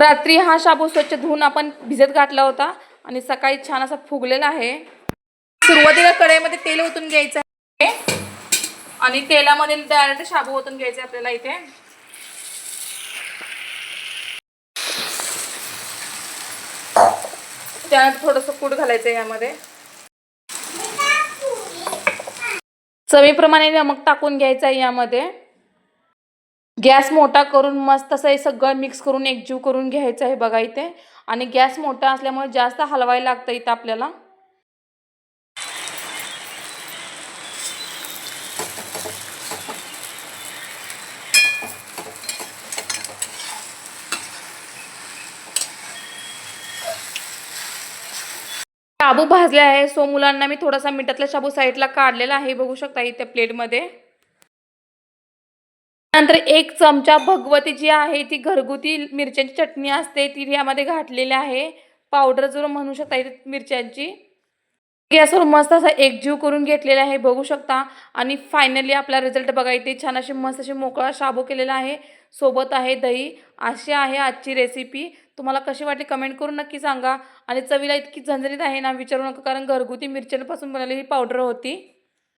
रात्री हा शाबू स्वच्छ धुवून आपण भिजत घातला होता आणि सकाळी छान असा फुगलेला आहे. सुरुवातीला कढईमध्ये तेल ओतून घ्यायचं आहे. आणि तेलामध्ये डायरेक्ट शाबू ओतून घ्यायचे आपल्याला इथे. त्यानंतर थोडंसं कूट घालायचं यामध्ये. चवीप्रमाणे नमक टाकून घ्यायचं आहे यामध्ये. गॅस मोठा करून मस्त असं हे सगळं मिक्स करून एकजीव करून घ्यायचं आहे बघा इथे. आणि गॅस मोठा असल्यामुळे जास्त हलवायला लागतं इथं आपल्याला. शाबू भाजले आहे. सो मुलांना मी थोडासा मिठातला शाबू साईडला काढलेला आहे. बघू शकता इथे प्लेटमध्ये नंतर एक चमचा भगवती जी आहे ती घरगुती मिरच्यांची चटणी असते ती यामध्ये घातलेली आहे. पावडर जर म्हणू शकता इथे मिरच्यांची. गॅसवर मस्त असा एकजीव करून घेतलेला आहे बघू शकता. आणि फायनली आपला रिझल्ट बघा इथे छान अशी मस्त अशी मोकळा शाबू केलेला आहे. सोबत आहे दही. अशी आहे आजची रेसिपी तुम्हाला कशी वाटली कमेंट करून नक्की सांगा. आणि चवीला इतकी झणझणीत आहे ना विचारू नका कारण घरगुती मिरच्यांपासून बनवलेली पावडर होती.